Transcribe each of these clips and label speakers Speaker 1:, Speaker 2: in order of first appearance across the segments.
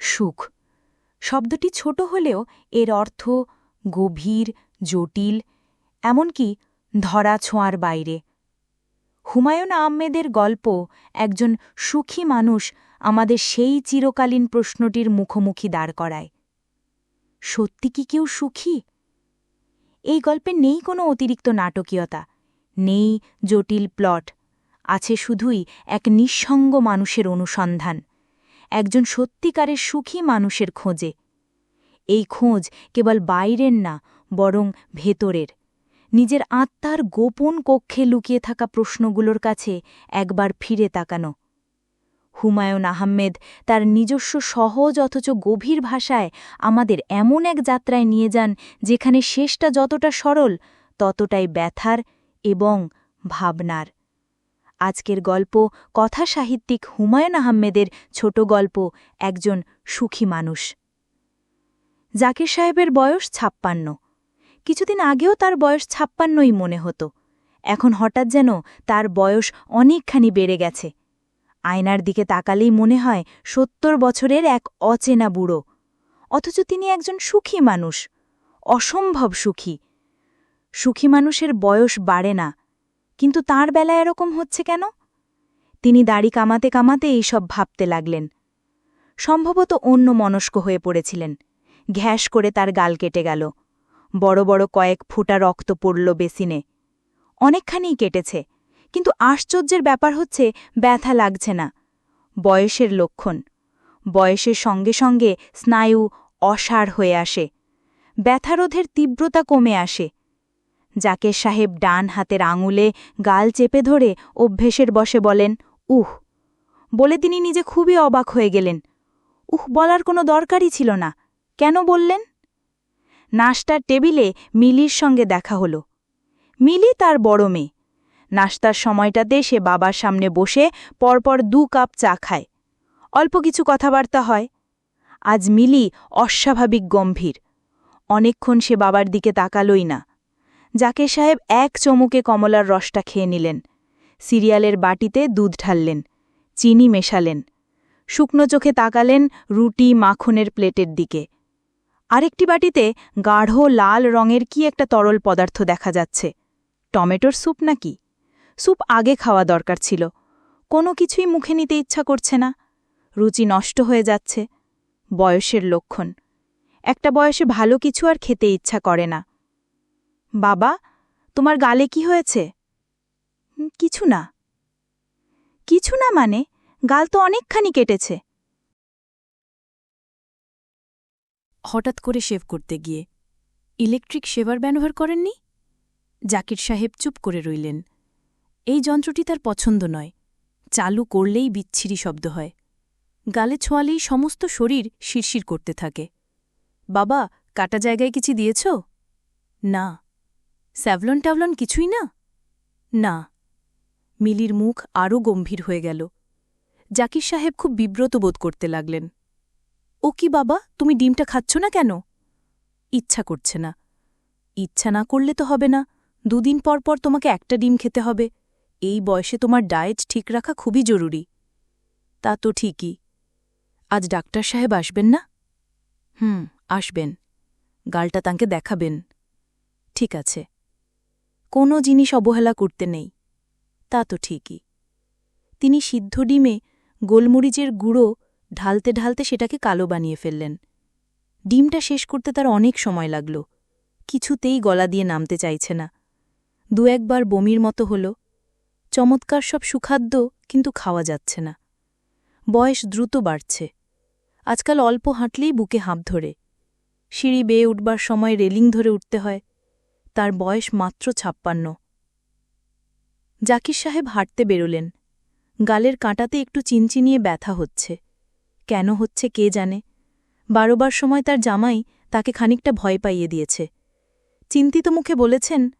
Speaker 1: সুখ। শব্দটি ছোট হলেও এর অর্থ গভীর, জটিল, এমনকি ধরা ছোঁয়ার বাইরে। হুমায়ুন আহমেদের গল্প একজন সুখী মানুষ আমাদের সেই চিরকালীন প্রশ্নটির মুখোমুখি দাঁড় করায়। সত্যি কি কেউ সুখী? এই গল্পে নেই কোনো অতিরিক্ত নাটকীয়তা, নেই জটিল প্লট, আছে শুধুই এক নিঃসঙ্গ মানুষের অনুসন্ধান। একজন সত্যিকারের সুখী মানুষের খোঁজে। এই খোঁজ কেবল বাইরের না, বরং ভেতরের। নিজের আত্মার গোপন কক্ষে লুকিয়ে থাকা প্রশ্নগুলোর কাছে একবার ফিরে তাকানো। হুমায়ুন আহমেদ তার নিজস্ব সহজ অথচ গভীর ভাষায় আমাদের এমন এক যাত্রায় নিয়ে যান যেখানে শেষটা যতটা সরল, ততটাই ব্যথার এবং ভাবনার। আজকের গল্প কথা সাহিত্যিক হুমায়ুন আহমেদের ছোট গল্প, একজন সুখী মানুষ। জাকির সাহেবের বয়স ছাপ্পান্ন। কিছুদিন আগেও তার বয়স ছাপ্পান্নই মনে হতো। এখন হঠাৎ যেন তার বয়স অনেকখানি বেড়ে গেছে। আয়নার দিকে তাকালেই মনে হয় সত্তর বছরের এক অচেনা বুড়ো। অথচ তিনি একজন সুখী মানুষ, অসম্ভব সুখী। সুখী মানুষের বয়স বাড়ে না কিন্তু তার বেলা এরকম হচ্ছে কেন? তিনি দাড়ি কামাতে কামাতে এইসব ভাবতে লাগলেন। সম্ভবত অন্য মনস্ক হয়ে পড়েছিলেন। ঘ্যাস করে তার গাল কেটে গেল। বড় বড় কয়েক ফুটা রক্ত পড়ল বেসিনে। অনেকখানিই কেটেছে, কিন্তু আশ্চর্যের ব্যাপার হচ্ছে ব্যথা লাগছে না। বয়সের লক্ষণ। বয়সের সঙ্গে সঙ্গে স্নায়ু অসাড় হয়ে আসে। ব্যথারোধের তীব্রতা কমে আসে। জাকের সাহেব ডান হাতের আঙুলে গাল চেপে ধরে অভ্যেসের বসে বলেন, উহ! বলে তিনি নিজে খুবই অবাক হয়ে গেলেন। উহ, বলার কোনো দরকারই ছিল না। কেন বললেন? নাস্তার টেবিলে মিলির সঙ্গে দেখা হলো। মিলি তার বড় মেয়ে। নাস্তার সময়টাতে সে বাবার সামনে বসে পরপর দু কাপ চা খায়। অল্প কিছু কথাবার্তা হয়। আজ মিলি অস্বাভাবিক গম্ভীর। অনেকক্ষণ সে বাবার দিকে তাকালই না। জাকে সাহেব এক চমুকে কমলার রসটা খেয়ে নিলেন। সিরিয়ালের বাটিতে দুধ ঢাললেন, চিনি মেশালেন, শুকনো চোখে তাকালেন রুটি মাখনের প্লেটের দিকে। আরেকটি বাটিতে গাঢ় লাল রঙের কি একটা তরল পদার্থ দেখা যাচ্ছে। টমেটোর স্যুপ নাকি? স্যুপ আগে খাওয়া দরকার ছিল। কোনো কিছুই মুখে নিতে ইচ্ছা করছে না। রুচি নষ্ট হয়ে যাচ্ছে। বয়সের লক্ষণ। একটা বয়সে ভালো কিছু আর খেতে ইচ্ছা করে না। বাবা, তোমার গালে কি হয়েছে? কিছু না। কিছু না মানে গাল তো অনেকখানি কেটেছে। হঠাৎ করে শেভ করতে গিয়ে ইলেকট্রিক শেভার ব্যবহার করেননি? জাকির সাহেব চুপ করে রইলেন। এই যন্ত্রটি তার পছন্দ নয়। চালু করলেই বিচ্ছিরি শব্দ হয়। গালে ছোঁয়ালেই সমস্ত শরীর শিরশির করতে থাকে। বাবা, কাটা জায়গায় কিছু দিয়েছ? না। স্যাভলন ট্যাভলন কিছুই না? না। মিলির মুখ আরও গম্ভীর হয়ে গেল। জাকির সাহেব খুব বিব্রত বোধ করতে লাগলেন। ও কি বাবা, তুমি ডিমটা খাচ্ছ না কেন? ইচ্ছা করছে না। ইচ্ছা না করলে তো হবে না। দুদিন পর পর তোমাকে একটা ডিম খেতে হবে। এই বয়সে তোমার ডায়েট ঠিক রাখা খুবই জরুরি। তা তো ঠিকই। আজ ডাক্তার সাহেব আসবেন না? হুম, আসবেন। গালটা তাঁকে দেখাবেন। ঠিক আছে। কোনো জিনিস অবহেলা করতে নেই। তা তো ঠিকই। তিনি সিদ্ধ ডিমে গোলমরিচের গুঁড়ো ঢালতে ঢালতে সেটাকে কালো বানিয়ে ফেললেন। ডিমটা শেষ করতে তার অনেক সময় লাগল। কিছুতেই গলা দিয়ে নামতে চাইছে না। দু একবার বমির মতো হল। চমৎকার সব সুখাদ্য কিন্তু খাওয়া যাচ্ছে না। বয়স দ্রুত বাড়ছে। আজকাল অল্প হাঁটলেই বুকে হাঁপ ধরে। সিঁড়ি বেয়ে উঠবার সময় রেলিং ধরে উঠতে হয়। তার বয়স মাত্র ছাপ্পান্ন। জাকির সাহেব হাঁটতে বেরোলেন। গালের কাঁটাতে একটু চিনচিনিয়ে ব্যথা হচ্ছে। কেন হচ্ছে কে জানে? বারোবার সময় তার জামাই তাকে খানিকটা ভয় পাইয়ে দিয়েছে। চিন্তিত মুখে বলেছেন,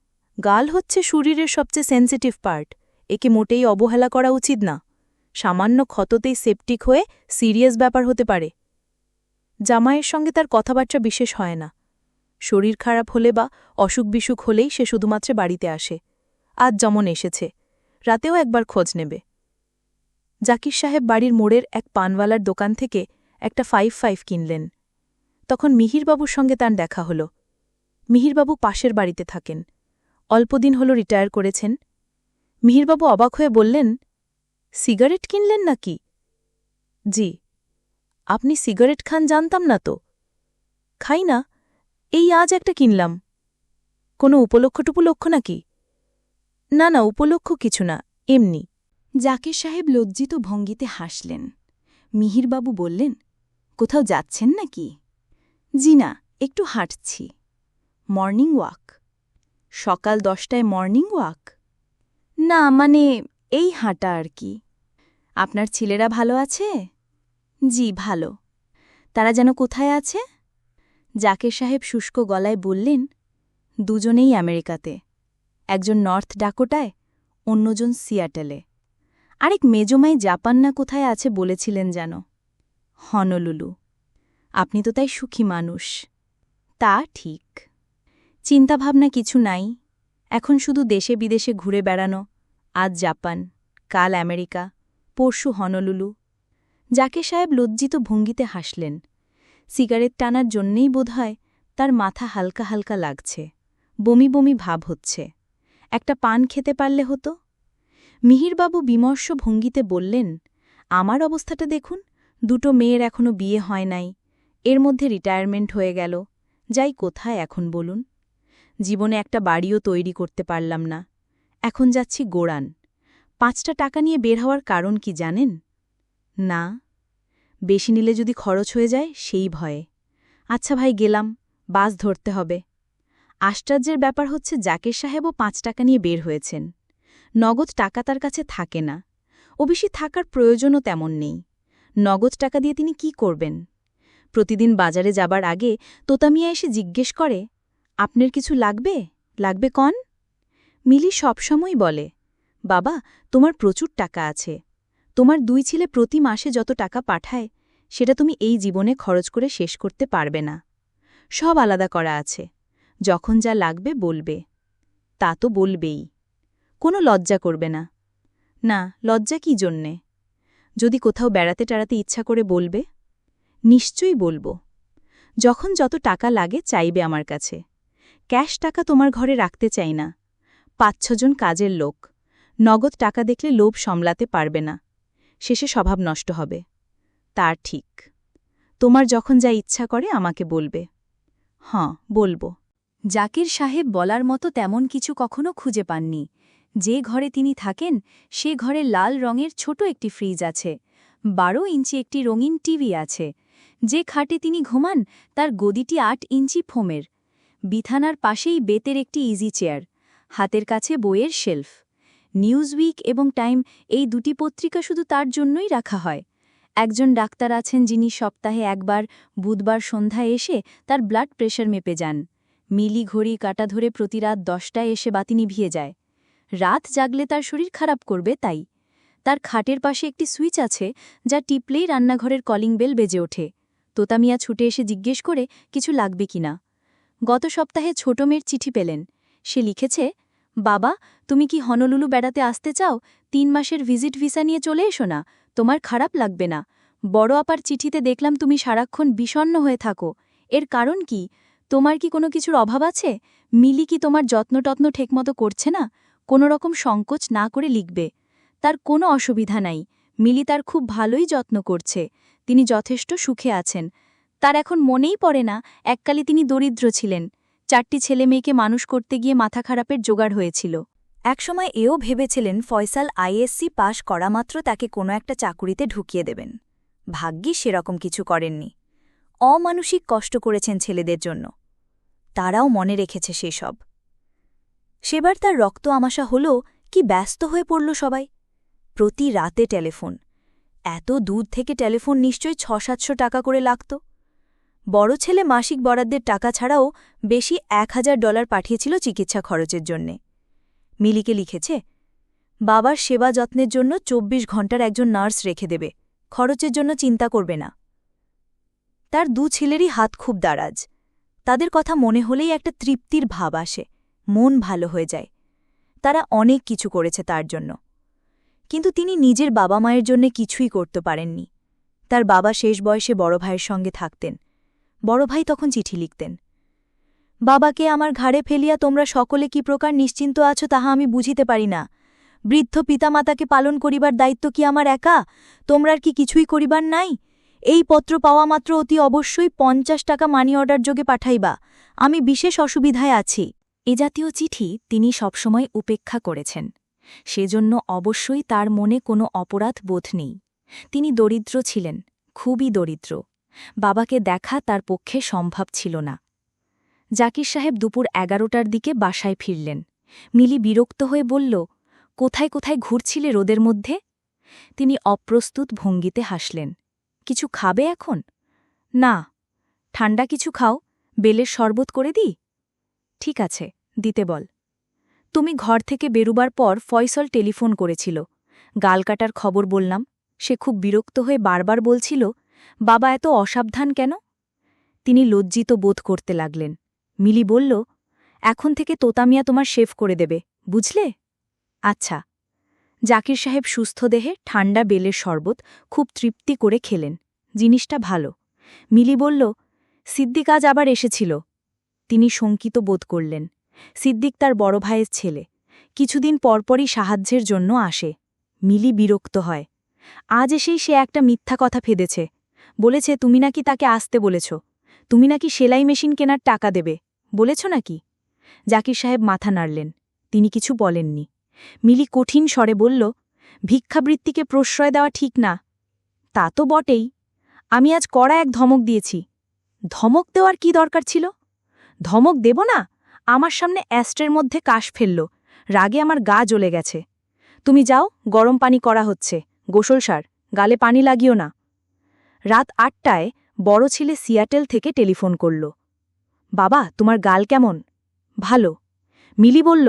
Speaker 1: গাল হচ্ছে শরীরের সবচেয়ে সেন্সিটিভ পার্ট একে মোটেই অবহেলা করা উচিত না। সামান্য ক্ষততেই সেপটিক হয়ে সিরিয়াস ব্যাপার হতে পারে। জামাইয়ের সঙ্গে তার কথাবার্তা বিশেষ হয় না। শরীর খারাপ হলে বা অসুখ বিসুখ হলেই সে শুধুমাত্র বাড়িতে আসে। আজ যেমন এসেছে, রাতেও একবার খোঁজ নেবে। জাকির সাহেব বাড়ির মোড়ের এক পানওয়ালার দোকান থেকে একটা ফাইভ ফাইভ কিনলেন। তখন মিহিরবাবুর সঙ্গে তার দেখা হল। মিহিরবাবু পাশের বাড়িতে থাকেন। অল্পদিন হল রিটায়ার করেছেন। মিহিরবাবু অবাক হয়ে বললেন, সিগারেট কিনলেন নাকি? জি। আপনি সিগারেট খান জানতাম না তো। খাই না। এই আজ একটা কিনলাম। কোনো উপলক্ষ টুপলক্ষ নাকি? না না, উপলক্ষ কিছু না, এমনি। জাকির সাহেব লজ্জিত ভঙ্গিতে হাসলেন। মিহিরবাবু বললেন, কোথাও যাচ্ছেন নাকি? জি না, একটু হাঁটছি। Morning walk. সকাল দশটায় মর্নিং ওয়াক? না মানে এই হাঁটা আর কি। আপনার ছেলেরা ভালো আছে? জি, ভালো। তারা যেন কোথায় আছে? জাকের সাহেব শুষ্ক গলায় বললেন, দুজনেই আমেরিকাতে, একজন নর্থ ডাকোটায়, অন্যজন সিয়াটেলে। আরেক মেজমাই জাপান না কোথায় আছে বলেছিলেন যেন। হনলুলু, আপনি তো তাই সুখী মানুষ। তা ঠিক। চিন্তাভাবনা কিছু নাই। এখন শুধু দেশে বিদেশে ঘুরে বেড়ানো, আজ জাপান, কাল আমেরিকা, পরশু হনলুলু। যাকে সাহেব লজ্জিত ভঙ্গিতে হাসলেন। সিগারেট টানার জন্যেই বোধহয় তার মাথা হালকা হালকা লাগছে, বমি বমি ভাব হচ্ছে। একটা পান খেতে পারলে হতো? মিহিরবাবু বিমর্ষ ভঙ্গিতে বললেন, আমার অবস্থাটা দেখুন, দুটো মেয়ের এখনও বিয়ে হয় নাই, এর মধ্যে রিটায়ারমেন্ট হয়ে গেল, যাই কোথায় এখন বলুন? জীবনে একটা বাড়িও তৈরি করতে পারলাম না, এখন যাচ্ছি গোড়ান, পাঁচটা টাকা নিয়ে বের হওয়ার কারণ কি জানেন? না। বেশি নিলে যদি খরচ হয়ে যায়, সেই ভয়ে। আচ্ছা ভাই, গেলাম, বাস ধরতে হবে। আশ্চর্যের ব্যাপার হচ্ছে, জাকের সাহেবও পাঁচ টাকা নিয়ে বের হয়েছেন। নগদ টাকা তার কাছে থাকে না। ও বেশি থাকার প্রয়োজনও তেমন নেই। নগদ টাকা দিয়ে তিনি কি করবেন? প্রতিদিন বাজারে যাবার আগে তোতামিয়া এসে জিজ্ঞেস করে, আপনার কিছু লাগবে? লাগবে কন? মিলি সবসময় বলে, বাবা, তোমার প্রচুর টাকা আছে। তোমার দুই ছেলে প্রতি মাসে যত টাকা পাঠায়, সেটা তুমি এই জীবনে খরচ করে শেষ করতে পারবে না। সব আলাদা করা আছে। যখন যা লাগবে বলবে। তা তো বলবেই। কোনো লজ্জা করবে না। না, লজ্জা কি জন্যে? যদি কোথাও বেড়াতে টাড়াতে ইচ্ছা করে বলবে? নিশ্চয়ই বলব। যখন যত টাকা লাগে চাইবে আমার কাছে। ক্যাশ টাকা তোমার ঘরে রাখতে চাই না। পাঁচ ছজন কাজের লোক। নগদ টাকা দেখলে লোভ সামলাতে পারবে না। শেষে স্বভাব নষ্ট হবে। তার ঠিক। তোমার যখন যা ইচ্ছা করে, আমাকে বলবে। হ্যাঁ বলব। জাকির সাহেব বলার মতো তেমন কিছু কখনো খুঁজে পাননি। যে ঘরে তিনি থাকেন, সে ঘরে লাল রঙের ছোট একটি ফ্রিজ আছে। বারো ইঞ্চি একটি রঙিন টিভি আছে। যে খাটে তিনি ঘুমান, তার গদিটি আট ইঞ্চি ফোমের। বিথানার পাশেই বেতের একটি ইজি চেয়ার হাতের কাছে বইয়ের শেলফ নিউজউইক এবং টাইম এই দুটি পত্রিকা শুধু তার জন্যই রাখা হয়। একজন ডাক্তার আছেন যিনি সপ্তাহে একবার বুধবার সন্ধ্যায় এসে তার ব্লাড প্রেশার মেপে যান। মিলি ঘড়ি কাটা ধরে প্রতি রাত দশটায় এসে বাতি নিভিয়ে যায়। রাত জাগলে তার শরীর খারাপ করবে তাই। তার খাটের পাশে একটি সুইচ আছে যা টিপলেই রান্নাঘরের কলিং বেল বেজে ওঠে। তোতামিয়া ছুটে এসে জিজ্ঞেস করে কিছু লাগবে কিনা। গত সপ্তাহে ছোট মেয়ের চিঠি পেলেন। সে লিখেছে বাবা, তুমি কি হনলুলু বেড়াতে আসতে চাও? তিন মাসের ভিজিট ভিসা নিয়ে চলে এসো না। তোমার খারাপ লাগবে না। বড় আপার চিঠিতে দেখলাম তুমি সারাক্ষণ বিষণ্ন হয়ে থাকো। এর কারণ কি? তোমার কি কোনো কিছুর অভাব আছে? মিলি কি তোমার যত্নটত্ন ঠিকমতো করছে না? কোনো রকম সংকোচ না করে লিখবে। তার কোনো অসুবিধা নাই। মিলি তার খুব ভালোই যত্ন করছে। তিনি যথেষ্ট সুখে আছেন। তার এখন মনেই পড়ে না, এককালে তিনি দরিদ্র ছিলেন। চারটি ছেলে মেয়েকে মানুষ করতে গিয়ে মাথা খারাপের জোগাড় হয়েছিল। একসময় এও ভেবেছিলেন ফয়সাল আইএসসি পাশ করা মাত্র তাকে কোনো একটা চাকুরিতে ঢুকিয়ে দেবেন। ভাগ্যি সেরকম কিছু করেননি। অমানসিক কষ্ট করেছেন ছেলেদের জন্য। তারাও মনে রেখেছে সেসব। সেবার তার রক্ত আমাশা হল, কি ব্যস্ত হয়ে পড়ল সবাই। প্রতি রাতে টেলিফোন। এত দূর থেকে টেলিফোন নিশ্চয়ই ছ সাতশো টাকা করে লাগত। বড় ছেলে মাসিক বরাদ্দের টাকা ছাড়াও বেশি এক হাজার ডলার পাঠিয়েছিল চিকিৎসা খরচের জন্যে। মিলিকে লিখেছে, বাবার সেবা যত্নের জন্য ২৪ ঘণ্টার একজন নার্স রেখে দেবে, খরচের জন্য চিন্তা করবে না। তার দু ছেলেরই হাত খুব দারাজ। তাদের কথা মনে হলেই একটা তৃপ্তির ভাব আসে, মন ভালো হয়ে যায়। তারা অনেক কিছু করেছে তার জন্য। কিন্তু তিনি নিজের বাবা মায়ের জন্য কিছুই করতে পারেননি। তার বাবা শেষ বয়সে বড় ভাইয়ের সঙ্গে থাকতেন। বড় ভাই তখন চিঠি লিখতেন। বাবাকে আমার ঘাড়ে ফেলিয়া তোমরা সকলে কি প্রকার নিশ্চিন্ত আছো তাহা আমি বুঝিতে পারি না। বৃদ্ধ পিতামাতাকে পালন করিবার দায়িত্ব কি আমার একা? তোমরার কি কিছুই করিবার নাই? এই পত্র পাওয়া মাত্র অতি অবশ্যই পঞ্চাশ টাকা মানি অর্ডার যোগে পাঠাইবা। আমি বিশেষ অসুবিধায় আছি। এ জাতীয় চিঠি তিনি সবসময় উপেক্ষা করেছেন। সেজন্য অবশ্যই তার মনে কোনো অপরাধ বোধ নেই। তিনি দরিদ্র ছিলেন, খুবই দরিদ্র। বাবাকে দেখা তার পক্ষে সম্ভব ছিল না। জাকির সাহেব দুপুর এগারোটার দিকে বাসায় ফিরলেন। মিলি বিরক্ত হয়ে বলল, কোথায় কোথায় ঘুরছিলে রোদের মধ্যে? তিনি অপ্রস্তুত ভঙ্গিতে হাসলেন, কিছু খাবে এখন? না। ঠান্ডা কিছু খাও, বেলের শরবত করে দিই? ঠিক আছে, দিতে বল। তুমি ঘর থেকে বেরুবার পর ফয়সল টেলিফোন করেছিল। গাল কাটার খবর বললাম। সে খুব বিরক্ত হয়ে বারবার বলছিল বাবা এত অসাবধান কেন? তিনি লজ্জিত বোধ করতে লাগলেন। মিলি বলল, এখন থেকে তোতামিয়া তোমার শেভ করে দেবে, বুঝলে? আচ্ছা। জাকির সাহেব সুস্থ দেহে ঠান্ডা বেলের শরবত খুব তৃপ্তি করে খেলেন। জিনিসটা ভালো। মিলি বলল, সিদ্দিক আজ আবার এসেছিল। তিনি শঙ্কিত বোধ করলেন। সিদ্দিক তার বড় ভাইয়ের ছেলে। কিছুদিন পরপরই সাহায্যের জন্য আসে। মিলি বিরক্ত হয়। আজ এসেই সে একটা মিথ্যা কথা ফেদেছে। বলেছে, তুমি নাকি তাকে আসতে বলেছ। তুমি নাকি সেলাই মেশিন কেনার টাকা দেবে। বলেছ নাকি? জাকির সাহেব মাথা নাড়লেন। তিনি কিছু বলেননি। মিলি কঠিন স্বরে বলল, ভিক্ষাবৃত্তিকে প্রশ্রয় দেওয়া ঠিক না। তা তো বটেই। আমি আজ কড়া এক ধমক দিয়েছি। ধমক দেওয়ার কি দরকার ছিল? ধমক দেব না? আমার সামনে অ্যাস্ট্রের মধ্যে কাশ ফেলল। রাগে আমার গা জ্বলে গেছে। তুমি যাও, গরম পানি করা হচ্ছে। গোসল সার। গালে পানি লাগিও না। রাত আটটায় বড় ছেলে সিয়াটেল থেকে টেলিফোন করল। বাবা, তোমার গাল কেমন? ভালো। মিলি বলল,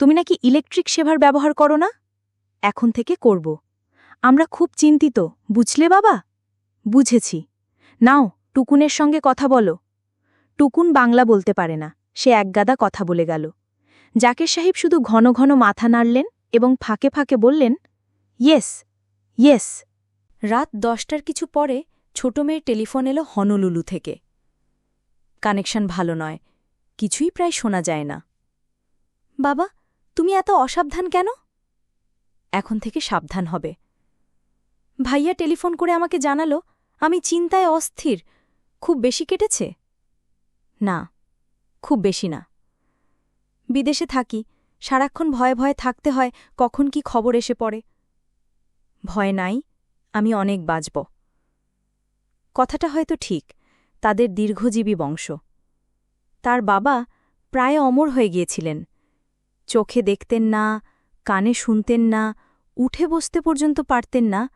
Speaker 1: তুমি নাকি ইলেকট্রিক সেভার ব্যবহার করো না? এখন থেকে করব। আমরা খুব চিন্তিত, বুঝলে বাবা? বুঝেছি। নাও, টুকুনের সঙ্গে কথা বলো। টুকুন বাংলা বলতে পারে না, সে একগাদা কথা বলে গেল। জাকের সাহেব শুধু ঘন ঘন মাথা নাড়লেন এবং ফাঁকে ফাঁকে বললেন ইয়েস ইয়েস রাত দশটার কিছু পরে ছোট মেয়ের টেলিফোন এলো হনলুলু থেকে। কানেকশন ভালো নয়, কিছুই প্রায় শোনা যায় না। বাবা, তুমি এত অসাবধান কেন? এখন থেকে সাবধান হবে। ভাইয়া টেলিফোন করে আমাকে জানালো, আমি চিন্তায় অস্থির, খুব বেশি কেটেছে? না, খুব বেশি না। বিদেশে থাকি, সারাক্ষণ ভয়ে ভয়ে থাকতে হয়, কখন কি খবর এসে পড়ে? ভয় নাই আমি অনেক বাঁচব কথাটা হয়তো ঠিক, তাদের দীর্ঘজীবী বংশ। তার বাবা প্রায় অমর হয়ে গিয়েছিলেন। চোখে দেখতেন না, কানে শুনতেন না, উঠে বসতে পর্যন্ত পারতেন না,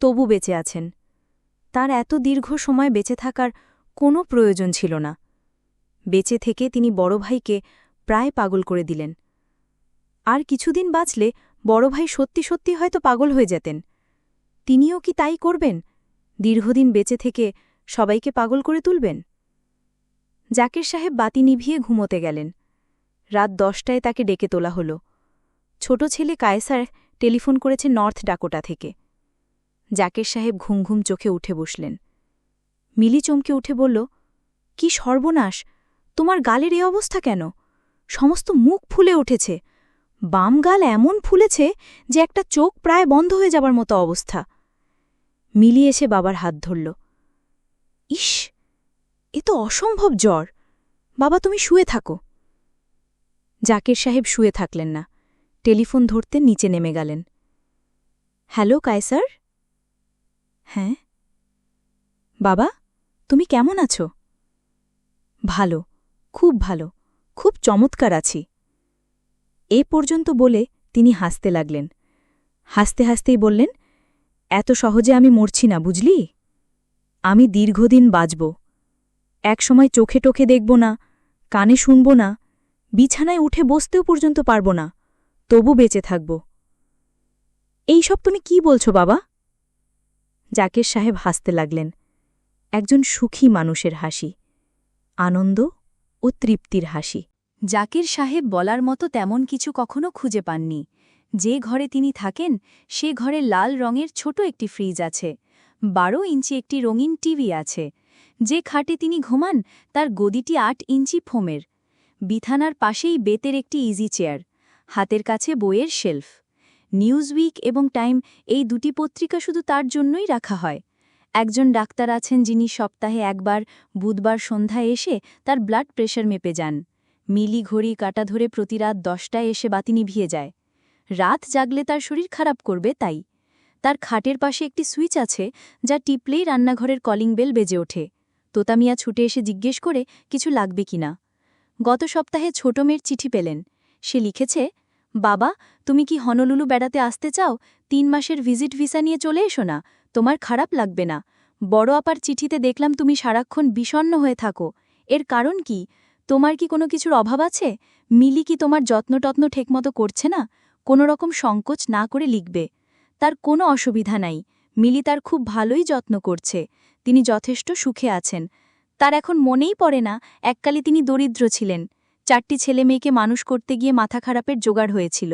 Speaker 1: তবু বেঁচে আছেন। তার এত দীর্ঘ সময় বেঁচে থাকার কোনো প্রয়োজন ছিল না। বেঁচে থেকে তিনি বড় ভাইকে প্রায় পাগল করে দিলেন। আর কিছুদিন বাঁচলে বড় ভাই সত্যি সত্যি হয়তো পাগল হয়ে যেতেন। তিনিও কি তাই করবেন? দীর্ঘদিন বেঁচে থেকে সবাইকে পাগল করে তুলবেন? জাকির সাহেব বাতি নিভিয়ে ঘুমোতে গেলেন। রাত দশটায় তাকে ডেকে তোলা হল। ছোট ছেলে কায়সার টেলিফোন করেছে নর্থ ডাকোটা থেকে। জাকের সাহেব ঘুম ঘুম চোখে উঠে বসলেন। মিলি চমকে উঠে বলল, কি সর্বনাশ! তোমার গালের এ অবস্থা কেন? সমস্ত মুখ ফুলে উঠেছে। বাম গাল এমন ফুলেছে যে একটা চোখ প্রায় বন্ধ হয়ে যাবার মতো অবস্থা। মিলি এসে বাবার হাত ধরল। ইস, এ তো অসম্ভব জ্বর। বাবা, তুমি শুয়ে থাকো। জাকির সাহেব শুয়ে থাকলেন না। টেলিফোন ধরতে নিচে নেমে গেলেন। হ্যালো, কায়সার? হ্যাঁ? বাবা, তুমি কেমন আছো? ভালো, খুব ভালো, খুব চমৎকার আছি। এ পর্যন্ত বলে তিনি হাসতে লাগলেন। হাসতে হাসতেই বললেন এত সহজে আমি মরছি না, বুঝলি? আমি দীর্ঘদিন বাঁচব। একসময় চোখে টোখে দেখব না, কানে শুনব না, বিছানায় উঠে বসতেও পর্যন্ত পারব না, তবু বেঁচে থাকব। এই সব তুমি কি বলছো, বাবা? জাকের সাহেব হাসতে লাগলেন। একজন সুখী মানুষের হাসি, আনন্দ ও তৃপ্তির হাসি। জাকির সাহেব বলার মতো তেমন কিছু কখনো খুঁজে পাননি। যে ঘরে তিনি থাকেন, সে ঘরে লাল রঙের ছোট একটি ফ্রিজ আছে,
Speaker 2: বারো ইঞ্চি একটি রঙিন টিভি আছে। যে খাটে তিনি ঘুমান, তার গদিটি আট ইঞ্চি ফোমের। বিছানার পাশেই বেতের একটি ইজি চেয়ার হাতের কাছে বইয়ের শেলফ নিউজ উইক এবং টাইম এই দুটি পত্রিকা শুধু তার জন্যই রাখা হয়। একজন ডাক্তার আছেন যিনি সপ্তাহে একবার বুধবার সন্ধ্যায় এসে তার ব্লাড প্রেশার মেপে যান। মিলি ঘড়ি কাটা ধরে প্রতি রাত দশটায় এসে বাতি নিভিয়ে যায়। রাত জাগলে তার শরীর খারাপ করবে তাই। তার খাটের পাশে একটি সুইচ আছে যা টিপলেই রান্নাঘরের কলিং বেল বেজে ওঠে। তোতামিয়া ছুটে এসে জিজ্ঞেস করে কিছু লাগবে কিনা। গত সপ্তাহে ছোট মেয়ের চিঠি পেলেন। সে লিখেছে, বাবা, তুমি কি হনলুলু বেড়াতে আসতে চাও? তিন মাসের ভিজিট ভিসা নিয়ে চলে এসো না। তোমার খারাপ লাগবে না। বড় আপার চিঠিতে দেখলাম তুমি সারাক্ষণ বিষণ্ণ হয়ে থাকো। এর কারণ কি? তোমার কি কোনো কিছুর অভাব আছে? মিলি কি তোমার যত্নটত্ন ঠিকমতো করছে না? কোনো রকম সংকোচ না করে লিখবে। তার কোনো অসুবিধা নাই। মিলি তার খুব ভালোই যত্ন করছে। তিনি যথেষ্ট সুখে আছেন। তার এখন মনেই পড়ে না, এককালে তিনি দরিদ্র ছিলেন। চারটি ছেলে মেয়েকে মানুষ করতে গিয়ে মাথা খারাপের জোগাড় হয়েছিল।